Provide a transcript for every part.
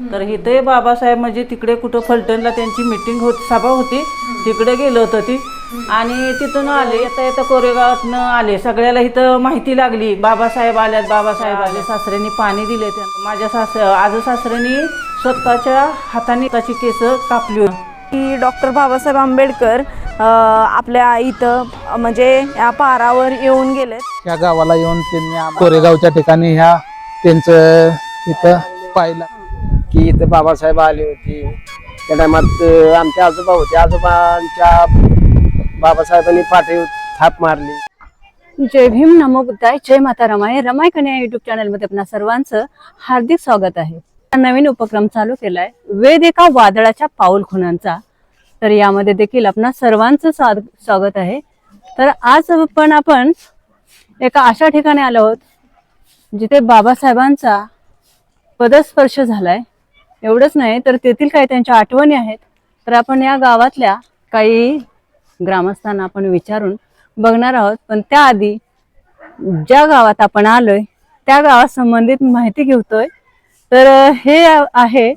तर इथे बाबासाहेब म्हणजे तिकडे कुठं फलटणला त्यांची मिटिंग होती सभा होती. तिकडे गेलो होतं ती. आणि तिथून आले येता येता कोरेगावातनं आले. सगळ्याला इथं माहिती लागली. बाबासाहेब आल्यात बाबासाहेब आले. सासऱ्यांनी पाणी दिले त्यांना. माझ्या सास आज सासऱ्यांनी स्वतःच्या हाताने त्याची केस कापली होती. की डॉक्टर बाबासाहेब आंबेडकर आपल्या इथं म्हणजे या पारावर येऊन गेलेत. या गावाला येऊन त्यांनी कोरेगावच्या ठिकाणी ह्या त्यांचं इथं पाहिलं. की इथं बाबासाहेब आले होते. त्या टायमात आमचे आजोबा होते. आजोबांच्या बाबासाहेबांनी पाठी थाप मारली. जय भीम नमो बुद्धाय जय माता रमाय. रमाय कन्या युट्यूब चॅनलमध्ये आपणा सर्वांचं हार्दिक स्वागत आहे. नवीन उपक्रम चालू केलाय. वेद एका वादळाच्या पाऊल खुणांचा. तर यामध्ये देखील आपणा सर्वांचं स्वागत आहे. तर आज पण आपण एका अशा ठिकाणी आलो आहोत जिथे बाबासाहेबांचा पदस्पर्श झालाय. एवढंच नाही तर तेथील काही त्यांच्या आठवणी आहेत. तर आपण या गावातल्या काही ग्रामस्थांना आपण विचारून बघणार आहोत. पण त्याआधी ज्या गावात आपण आलोय त्या गावात संबंधित माहिती घेतोय. तर हे आहे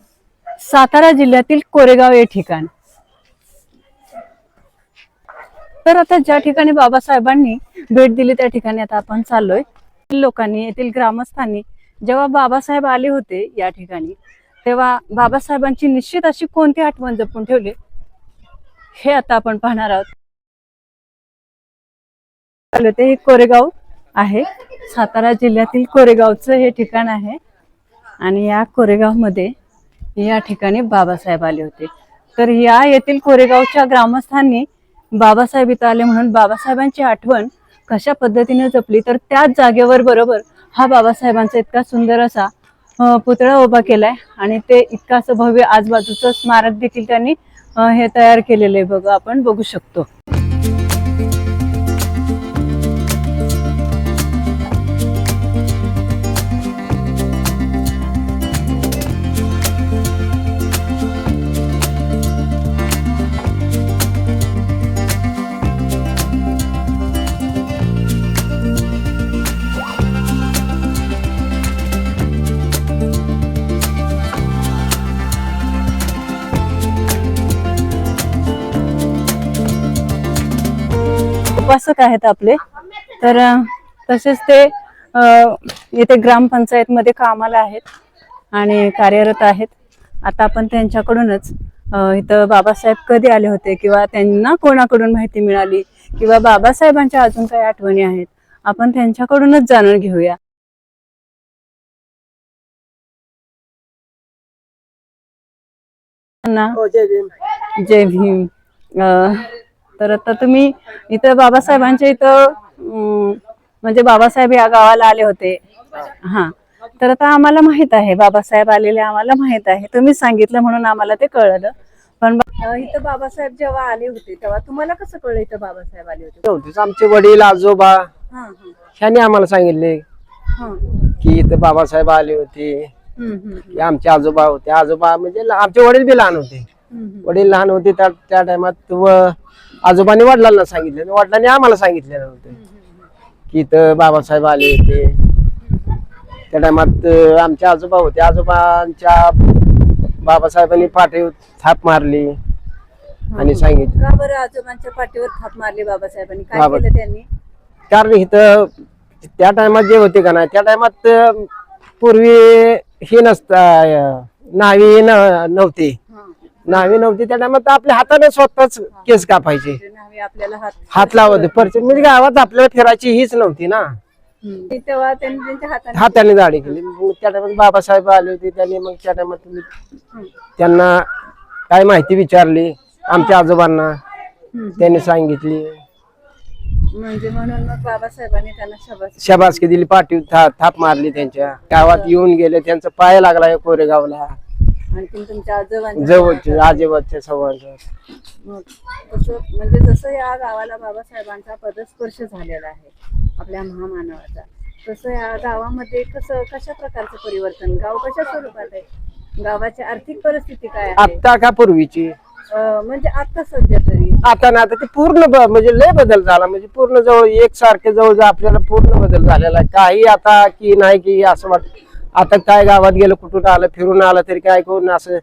सातारा जिल्ह्यातील कोरेगाव हे ठिकाण. तर आता ज्या ठिकाणी बाबासाहेबांनी भेट दिली त्या ठिकाणी आता आपण चाललोय. लोकांनी येथील ग्रामस्थांनी जेव्हा बाबासाहेब आले होते या ठिकाणी तेव्हा बाबासाहेबांची निश्चित अशी कोणती आठवण जपून ठेवली? हे आता आपण पाहणार आहोत. ते हे कोरेगाव आहे. सातारा जिल्ह्यातील कोरेगावचं हे ठिकाण आहे. आणि या कोरेगावमध्ये या ठिकाणी बाबासाहेब आले होते. तर या येथील कोरेगावच्या ग्रामस्थांनी बाबासाहेब इथं आले म्हणून बाबासाहेबांची आठवण कशा पद्धतीने जपली? तर त्याच जागेवर बरोबर हा बाबासाहेबांचा इतका सुंदर असा पुतळा उभा केलाय आणि ते इतका असं भव्य आजूबाजूचं स्मारक देखील त्यांनी हे तयार केलेलं आहे. बघा आपण बघू शकतो. उपासक आहेत आपले. तर तसेच ते येथे ग्रामपंचायत मध्ये कामाला आहेत आणि कार्यरत आहेत. आता आपण त्यांच्याकडूनच इथं बाबासाहेब कधी आले होते किंवा त्यांना कोणाकडून माहिती मिळाली किंवा बाबासाहेबांच्या अजून काही आठवणी आहेत आपण त्यांच्याकडूनच जाणून घेऊया. ना जय भीम. तर आता तुम्ही इथं बाबासाहेबांच्या इथं म्हणजे बाबासाहेब या गावाला आले होते. हा. तर आता आम्हाला माहीत आहे बाबासाहेब आलेले आम्हाला माहीत आहे. तुम्ही सांगितलं म्हणून आम्हाला ते कळलं. पण इथं बाबासाहेब जेव्हा आले होते तेव्हा तुम्हाला कसं कळलं इथं बाबासाहेब आले होते? आमचे वडील आजोबा हा हा. ह्यांनी आम्हाला सांगितले हा. की इथं बाबासाहेब आले होते. आमचे आजोबा होते. आजोबा म्हणजे आमचे वडील बी लहान होते. वडील लहान होते त्या त्या टायमात आजोबांनी वडिलांना सांगितले आणि वडिलांनी आम्हाला सांगितलेलं होतं. की इथं बाबासाहेब आले होते. त्या टायमात आमचे आजोबा होते. आजोबांच्या बाबासाहेबांनी पाठी थाप मारली आणि सांगितलं. का बरं आजोबांच्या पाठीवर थाप मारली बाबासाहेबांनी? काय बाबा- केलं त्यांनी? कारण इथं त्या टायमात जे होते का नाही त्या टायमात पूर्वी हे नसत नावी न- नव्हती. नावी नव्हती त्या टायमात आपल्या हाताने स्वतःच केस कापायचे. ते न्हावी आपल्याला हात हात लावत परचे म्हणजे गावात आपल्याला फिरायची हीच नव्हती ना. तेव्हा त्यांनी त्यांच्या हाताने हाताने दाढी केली. मग त्या टायमात बाबासाहेब आले होते त्यांनी मग त्या टायमात त्यांना काय माहिती विचारली आमच्या आजोबांना. त्यांनी सांगितली. म्हणजे म्हणून मग बाबासाहेबांनी त्यांना शबास शबासकी दिली पाठी था- थाप मारली त्यांच्या. गावात येऊन गेले त्यांचा पाय लागला कोरेगावला आणखी तुमच्या आजोबांच्या जवळचे आजोबाच्या संवाद मग तसं म्हणजे जसं या गावाला बाबासाहेबांचा पदस्पर्श झालेला आहे आपल्या महामानवाचा. तसं या गावामध्ये कसं कशा प्रकारचं परिवर्तन? गाव कशा स्वरूपात आहे? गावाची आर्थिक परिस्थिती काय आहे? आत्ता का पूर्वीची? अं, म्हणजे आता सध्या तरी. आता ना आता ते पूर्ण ब- म्हणजे लय बदल झाला. म्हणजे पूर्ण जवळ एक सारखे जवळ आपल्याला पूर्ण बदल झालेला आहे. काही आता की नाही की असं वाट आता काय गावात गेलं कुठून आलं फिरून आलं तरी काय कोण असं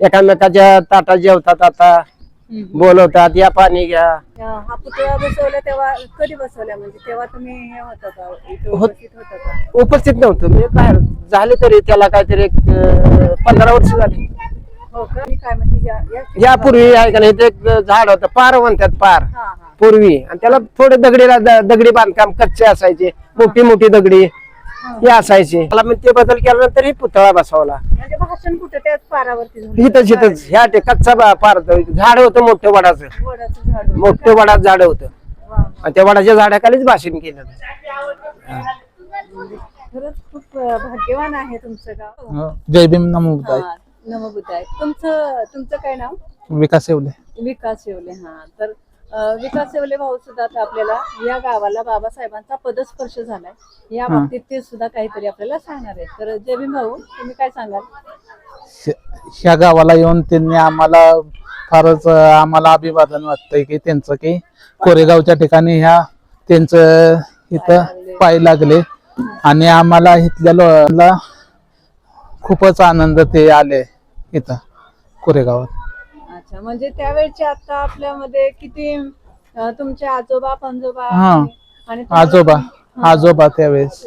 एकामेकाच्या ताटात जेवतात आता. बोलवतात या पाणी घ्या. हा पुतळा बसवला तेव्हा कधी बसवला? म्हणजे तेव्हा तुम्ही हे होता का इथं उपस्थित होता का उपस्थित नव्हतं मी बाहेर झाले तरी त्याला काहीतरी एक अं, पंधरा वर्ष झाली. हो का? आणि काय म्हणजे या- या- यापूर्वी आहे का नाही ते एक झाड होतं पार म्हणतात पार. हा हा. पूर्वी. आणि त्याला थोडे दगडी दगडी बांधकाम कच्चे असायचे मोठी मोठी दगडी. हे असायचे. मला मग ते बदल केल्यानंतर ही पुतळा बसवला. म्हणजे भाषण कुठं? त्याच पारावरती झालं? इथंच इथंच ह्या ते कच्चा बा- पार झाड होतं मोठं वडाचं. वडाचं झाड होतं. मोठं वडाचं झाड होतं. वा. आणि त्या वडाच्या झाडाखालीच भाषण केलं खरंच खूप अं, भाग्यवान आहे तुमचं गाव. जय भीम नमो बुद्धाय. हा, नमोबुद्ध आहे तुमचं तुमचं काय नाव? विकास येवले. विकास येवले हा. तर विकास येवले भाऊ सुद्धा आता आपल्याला या गावाला बाबासाहेबांचा पदस्पर्श झालाय. या बाबतीत ते सुद्धा काहीतरी आपल्याला सांगणार आहेत. तर जय भीम भाऊ तुम्ही काय सांगाल? ह्या गावाला येऊन त्यांनी आम्हाला फारच अं, आम्हाला अभिवादन वाटतंय की त्यांचं की कोरेगावच्या ठिकाणी ह्या त्यांचं इथं पाय लागले. आणि आम्हाला इथल्या लोकांना खूपच आनंद ते आले इथं कोरेगावात. अच्छा म्हणजे त्यावेळेचे आता आपल्यामध्ये किती अं, तुमचे आजोबा पंजोबा हा. आणि- आणि तुम्हाला- आजोबा आजोबा त्यावेळेस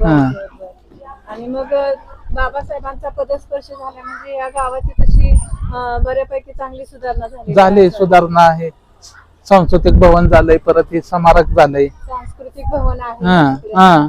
बरं, हा. बरं, बरं. आणि मग अं, बाबासाहेबांचा पदस्पर्श झाला म्हणजे या गावाची तशी अं, बऱ्यापैकी चांगली सुधारणा झाली झाली सुधारणा आहे सांस्कृतिक भवन झालंय परत हे स्मारक झालंय सांस्कृतिक भवन आहे हा, तिकडे हा.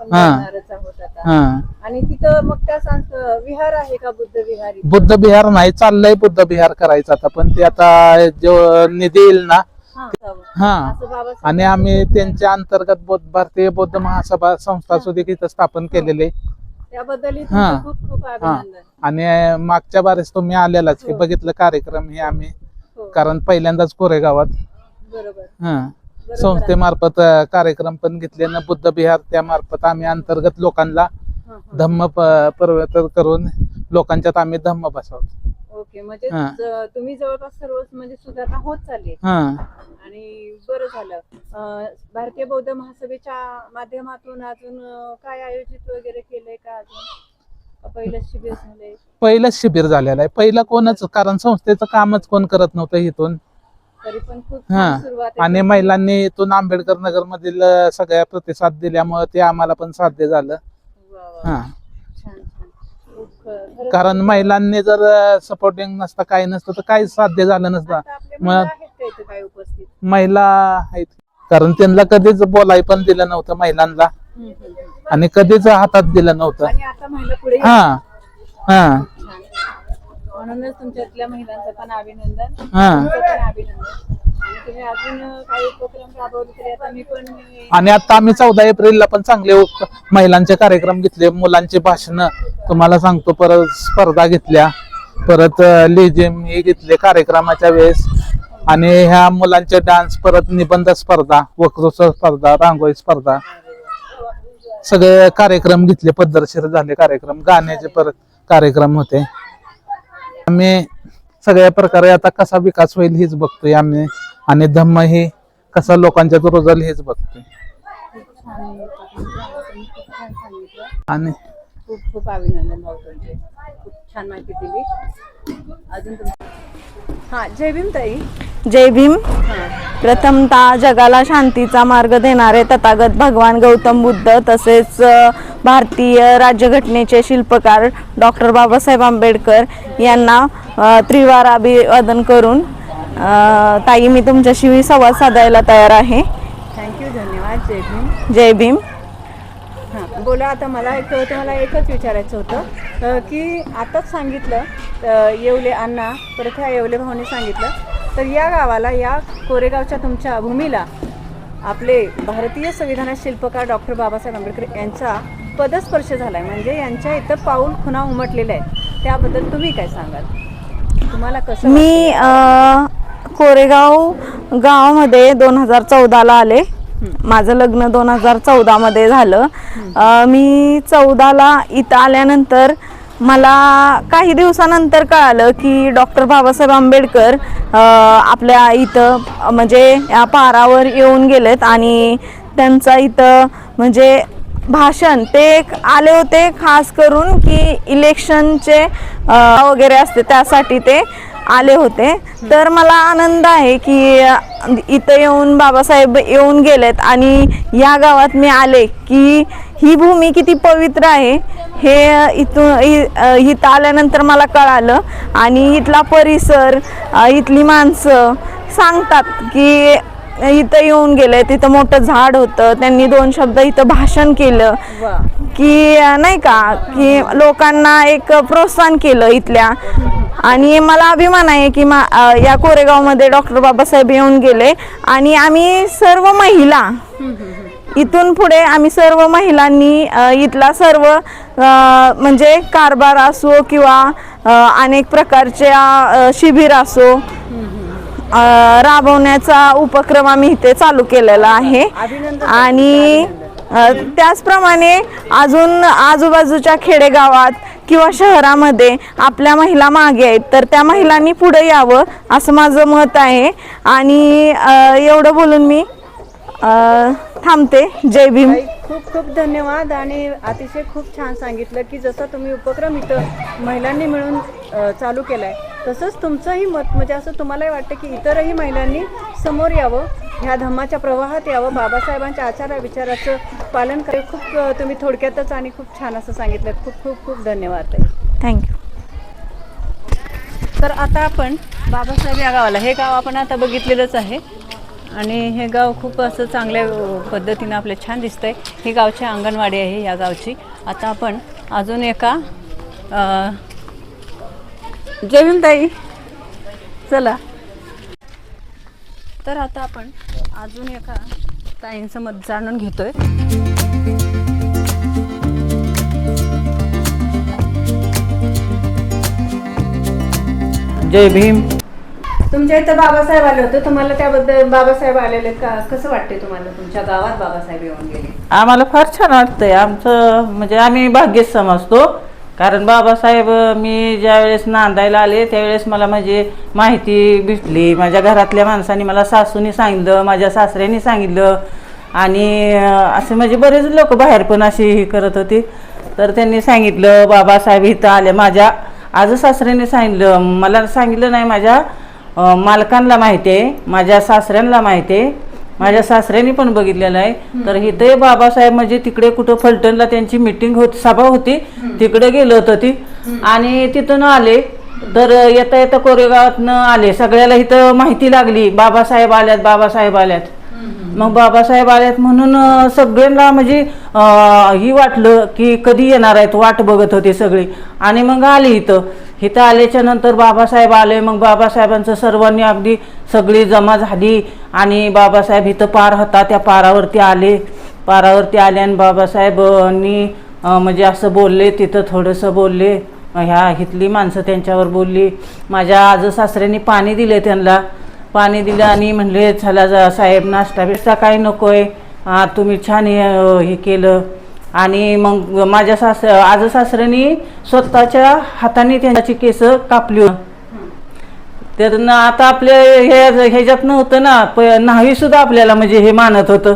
आपण हा. बघणारच आहोत आता. हा. आणि तिथं मग त्या सांस विहार आहे का बुद्ध विहारी बुद्ध विहार नाही चाललंय बुद्ध विहार करायचं आता पण ते आता जो निधी येईल ना हा. हा. असं आणि आम्ही त्यांच्या अंतर्गत बौद्ध भारतीय बौद्ध महासभा संस्था सुद्धा इथं स्थापन केलेले त्याबद्दल हा. खूप खूप हा. अभिनंदन. आणि मागच्या बारेस तुम्ही आलेलाच की बघितलं कार्यक्रम हे आम्ही हो. कारण पहिल्यांदाच कोरेगावात. बरोबर. हा. संस्थेमार्फत अं, कार्यक्रम पण घेतले ना बुद्ध विहार त्या मार्फत आम्ही अंतर्गत लोकांना. धम्म प- परिवर्तन करून लोकांच्यात आम्ही धम्म बसवतो. ओके म्हणजे हा. ज- तुम्ही जवळपास सर्व म्हणजे सुधारणा होत चालली आहे. हा. आणि बरं झालं. अं, भारतीय बौद्ध महासभेच्या माध्यमातून अजून अं, काय आयोजित वगैरे केलंय का अजून? का पहिलं शिबिर झालंय? पहिलंच शिबिर झालेलं आहे. पहिलं कोणच कारण संस्थेचं कामच कोण करत नव्हतं इथून. तरी पण खूप हा. छान सुरुवात आहे. आणि महिलांनी इथून आंबेडकर नगर मधील सगळ्या प्रतिसाद दिल्यामुळे ते आम्हाला पण साध्य झालं. वा, वा. हा. छान छान. खूप खरंच कारण महिलांनी जर सपोर्टिंग नसतं काही नसतं तर काहीच साध्य झालं नसतं. आता आपल्या मग- महिला आहेत का इथे काय उपस्थित? महिला आहेत. कारण त्यांना कधीच बोलाय पण दिलं नव्हतं महिलांना. हम्म, हम्म, हम्म. आणि कधीच हातात दिलं नव्हतं. आणि आता महिला पुढे येत हा. हा छान. म्हणूनच महिलांचं पण अभिनंदन. हा. तुमचं पण अभिनंदन. आणि तुम्ही अजून काही उपक्रम राबवले तरी आता मी पण मी- आणि आता आम्ही चौदा एप्रिलला पण चांगले उप- महिलांचे कार्यक्रम घेतले. मुलांची भाषण तुम्हाला सांगतो परत स्पर्धा घेतल्या. परत लेझिम हे घेतले कार्यक्रमाच्या वेळेस. आणि ह्या मुलांचे डान्स परत निबंध स्पर्धा वक्तृत्व स्पर्धा रांगोळी स्पर्धा. सगळे कार्यक्रम घेतले. पद्धतशीर झाले कार्यक्रम. गाण्याचे परत कार्यक्रम होते. आम्ही सगळ्या प्रकारे आता कसा विकास होईल हेच बघतोय आम्ही. आणि धम्म हे कसा लोकांच्यात रुजल हेच बघतोय. आणि खूप खूप अभिनंदन छान माहिती दिली. अजून हा जय भीम ताई. जय भीम. प्रथमतः जगाला शांतीचा मार्ग देणारे तथागत भगवान गौतम बुद्ध तसेच भारतीय राज्यघटनेचे शिल्पकार डॉक्टर बाबासाहेब आंबेडकर यांना त्रिवार अभिवादन करून ताई मी तुमच्याशी संवाद साधायला तयार आहे. थँक्यू धन्यवाद जय भीम. जय भीम. बोला आता मला एक तुम्हाला एकच विचारायचं होतं की आताच सांगितलं येवले अण्णा परत ह्या येवले भाऊने सांगितलं तर या गावाला या कोरेगावच्या तुमच्या भूमीला आपले भारतीय संविधानात शिल्पकार डॉक्टर बाबासाहेब आंबेडकर यांचा पदस्पर्श झालाय म्हणजे यांच्या इथं पाऊल खुणा उमटलेला आहे. त्याबद्दल तुम्ही काय सांगाल? तुम्हाला कसं मी कोरेगाव गावामध्ये दोन हजार चौदाला आले. माझं लग्न दोन हजार चौदामध्ये झालं. मी चौदाला इथं आल्यानंतर मला काही दिवसानंतर कळालं की डॉक्टर बाबासाहेब आंबेडकर आपल्या इथं म्हणजे या पारावर येऊन गेलेत आणि त्यांचा इथं म्हणजे भाषण ते एक आले होते खास करून की इलेक्शनचे वगैरे असते त्यासाठी ते आले होते. तर मला आनंद आहे की इथं येऊन बाबासाहेब येऊन गेलेत आणि या गावात मी आले की ही भूमी किती पवित्र आहे हे इथून इथं आल्यानंतर मला कळालं. आणि इथला परिसर इथली माणसं सांगतात की इथं येऊन गेले तिथं मोठं झाड होतं त्यांनी दोन शब्द इथं भाषण केलं. की नाही का की लोकांना एक प्रोत्साहन केलं इथल्या. आणि मला अभिमान आहे की मा अं, या कोरेगावमध्ये डॉक्टर बाबासाहेब येऊन गेले. आणि आम्ही सर्व महिला इथून पुढे आम्ही सर्व महिलांनी अ, इथला सर्व अ, म्हणजे कारभार असो किंवा अ, अनेक प्रकारच्या अ, शिबिर असो अ, राबवण्याचा उपक्रम आम्ही इथे चालू केलेला आहे. आणि अ, त्याचप्रमाणे अजून आजूबाजूच्या खेडेगावात किंवा शहरामध्ये आपल्या महिला मागे आहेत तर त्या महिलांनी पुढे यावं असं माझं मत आहे. आणि एवढं बोलून मी थांबते. जय भीम. खूप खूप धन्यवाद आणि अतिशय खूप छान सांगितलं की जसं तुम्ही उपक्रम इथं महिलांनी मिळून चालू चालू केलाय तसंच तुमचंही मत म्हणजे असं तुम्हालाही वाटतं की इतरही महिलांनी समोर यावं ह्या धम्माच्या प्रवाहात यावं. बाबासाहेबांच्या आचार विचाराचं पालन करे खूप तुम्ही थोडक्यातच आणि खूप छान असं सांगितलं. खूप खूप खूप धन्यवाद थँक्यू तर आता आपण बाबासाहेब या गावाला हे गाव आपण आता बघितलेलंच आहे. आणि हे गाव खूप असं चांगल्या पद्धतीनं आपलं छान दिसतंय. ही गावची अंगणवाडी आहे या गावची. आता आपण अजून एका भीम ताई चला. तर आता आपण अजून एका ताईंचं मत जाणून घेतोय. जय भीम. तुमच्या इथं बाबासाहेब आले होते. तुम्हाला त्याबद्दल बाबासाहेब आलेले का? कसं वाटते तुम्हाला? तुमच्या गावात बाबासाहेब येऊन गेले. आम्हाला फार छान वाटतंय. आमचं म्हणजे आम्ही भाग्यच समजतो. कारण बाबासाहेब मी ज्यावेळेस नांदायला आले त्यावेळेस मला म्हणजे माहिती भेटली. माझ्या घरातल्या माणसांनी मला सासूनी सांगितलं माझ्या सासऱ्यांनी सांगितलं. आणि असे म्हणजे बरेच लोक बाहेर पण अशी हे करत होती. तर त्यांनी सांगितलं बाबासाहेब इथं आले. माझ्या आज सासऱ्याने सांगितलं. मला सांगितलं नाही माझ्या मालकांना माहिती आहे माझ्या सासऱ्यांना माहिती आहे माझ्या सासऱ्यांनी पण बघितलेलं आहे. तर इथे बाबासाहेब म्हणजे तिकडे कुठं फलटणला त्यांची मिटिंग होती सभा होती. तिकडे गेलं होतं ती. आणि तिथून आले. तर येता येता कोरेगावातनं आले. सगळ्याला इथं माहिती लागली. बाबासाहेब आल्यात बाबासाहेब आल्यात. मग बाबासाहेब आल्यात म्हणून सगळ्यांना म्हणजे ही वाटलं की कधी येणार आहेत वाट बघत होते सगळे. आणि मग आले इथं. इथं आल्याच्यानंतर बाबासाहेब आले मग बाबासाहेबांचं सर्वांनी अगदी सगळी जमा झाली आणि बाबासाहेब इथं पार होता त्या पारावरती आले. पारावरती आले आणि बाबासाहेबांनी म्हणजे असं बोलले तिथं थोडंसं बोलले. ह्या इथली माणसं त्यांच्यावर बोलली. माझ्या आज सासऱ्यांनी पाणी दिले त्यांना. पाणी दिलं आणि म्हणले चला जा साहेब नाश्ता बिष्टा काही नको आहे तुम्ही छान हे हे केलं. आणि मग माझ्या सास आज सासऱ्यांनी स्वतःच्या हाताने त्यांची केस कापली. तर ना आता आपल्या हे ह्याच्यात नव्हतं ना प न्हावी सुद्धा आपल्याला म्हणजे हे मानत होतं.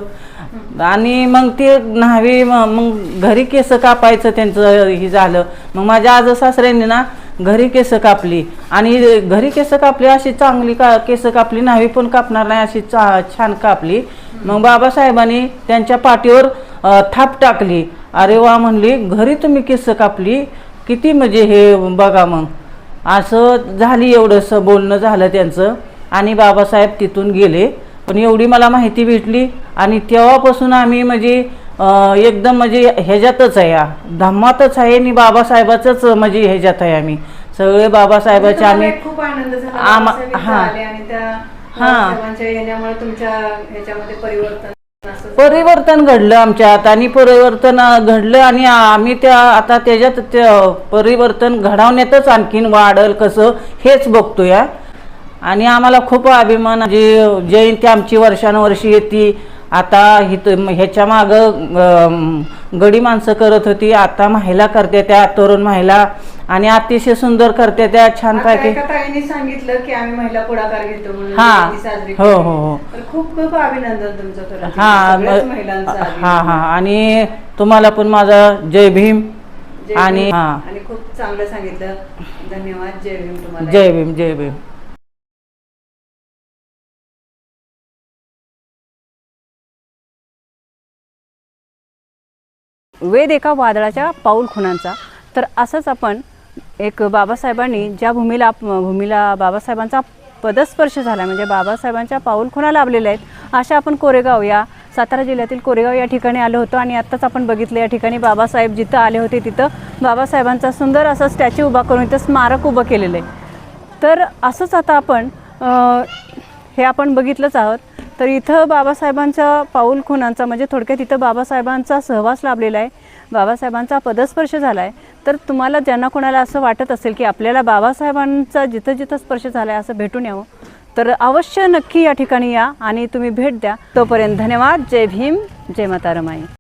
आणि मग ते न्हावी मग घरी केस कापायचं त्यांचं हे झालं. मग माझ्या आज सासऱ्यांनी ना घरी केस कापली. आणि घरी केस कापली अशी चांगली का केस कापली न्हावी पण कापणार नाही अशी चा छान कापली. मग बाबासाहेबांनी त्यांच्या पाठीवर थाप टाकली. अरे वा म्हणली घरी तुम्ही केस कापली? किती म्हणजे हे बघा मग. असं झाली एवढंसं बोलणं झालं त्यांचं. आणि बाबासाहेब तिथून गेले. पण एवढी मला माहिती भेटली. आणि तेव्हापासून आम्ही म्हणजे एकदम म्हणजे ह्याच्यातच आहे. धम्मातच आहे आणि बाबासाहेबाचंच म्हणजे ह्याच्यात आहे आम्ही. सगळे बाबासाहेबाचे आम्ही खूप आनंद झाला. हा. हा. परिवर्तन परिवर्तन घडलं आमच्यात आणि परिवर्तन घडलं आणि आम्ही त्या आता त्याच्यात त्या परिवर्तन घडवण्यातच आणखीन वाढल कसं हेच बघतोय. आणि आम्हाला खूप अभिमान जे जयंती आमची वर्षानुवर्षी येते आता हित ह्याच्या मागं गडी माणसं करत होती. आता महिला करते त्या तरुण महिला. आणि अतिशय सुंदर करते त्या छानपैकी एका ताईने सांगितलं की आम्ही महिला पुढाकार घेतो म्हणून हा. साजरी हो. हो, हो. तर खूप खूप अभिनंदन तुमचं खरं हा सगळ्याच महिलांचं हा अभिनंदन. हा आणि तुम्हाला पण माझा जय भीम जय आणि भीम. हा आणि खूप चांगलं सांगितलं धन्यवाद जय भीम तुम्हाला जय भीम जय भीम वेद एका वादळाच्या पाऊल खुणांचा तर असंच आपण एक बाबासाहेबांनी ज्या भूमीला भूमीला बाबासाहेबांचा पदस्पर्श झाला म्हणजे बाबासाहेबांच्या पाऊल खुणा लाभलेल्या आहेत अशा आपण कोरेगाव या सातारा जिल्ह्यातील कोरेगाव या ठिकाणी आलो होतो आणि आत्ताच आपण बघितलं या ठिकाणी बाबासाहेब जिथं आले होते तिथं बाबासाहेबांचा सुंदर असा स्टॅच्यू उभा करून इथं स्मारक उभं केलेलं आहे. तर असंच आता आपण हे आपण बघितलंच आहोत. तर इथं बाबासाहेबांच्या पाऊल खुणांचा म्हणजे थोडक्यात इथं बाबासाहेबांचा सहवास लाभलेला आहे. बाबासाहेबांचा पदस्पर्श झाला आहे तर तुम्हाला ज्यांना कोणाला असं वाटत असेल की आपल्याला बाबासाहेबांचा जिथं जिथं स्पर्श झाला आहे असं भेटून यावं तर अवश्य नक्की या ठिकाणी या आणि तुम्ही भेट द्या. तोपर्यंत धन्यवाद. जय भीम. जय माता रमाई.